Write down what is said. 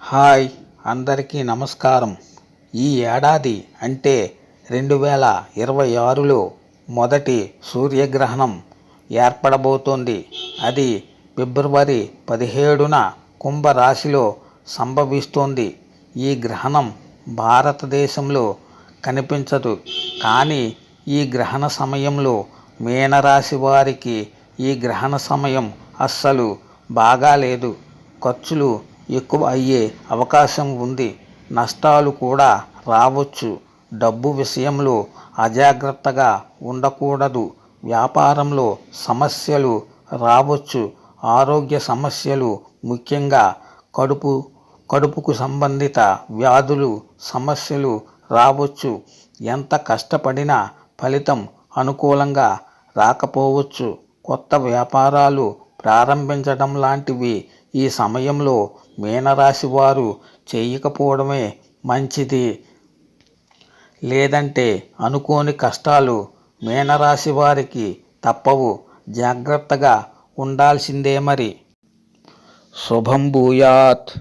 Hi అందరికీ నమస్కారం. ఈ ఏడాది అంటే రెండు వేల ఇరవై ఆరులో మొదటి సూర్యగ్రహణం ఏర్పడబోతోంది. అది ఫిబ్రవరి పదిహేడున కుంభరాశిలో సంభవిస్తోంది. ఈ గ్రహణం భారతదేశంలో కనిపించదు. కానీ ఈ గ్రహణ సమయంలో మీనరాశి వారికి ఈ గ్రహణ సమయం అస్సలు బాగాలేదు. ఖర్చులు ఎక్కువ అయ్యే అవకాశం ఉంది. నష్టాలు కూడా రావచ్చు. డబ్బు విషయంలో అజాగ్రత్తగా ఉండకూడదు. వ్యాపారంలో సమస్యలు రావచ్చు. ఆరోగ్య సమస్యలు ముఖ్యంగా కడుపు కడుపుకు సంబంధిత వ్యాధులు సమస్యలు రావచ్చు. ఎంత కష్టపడినా ఫలితం అనుకూలంగా రాకపోవచ్చు. కొత్త వ్యాపారాలు ప్రారంభించడం లాంటివి ఈ సమయంలో మీనరాశి వారు చేయకపోవడమే మంచిది. లేదంటే అనుకోని కష్టాలు మీనరాశి వారికి తప్పవు. జాగ్రత్తగా ఉండాల్సిందే మరి. శుభం భూయాత్.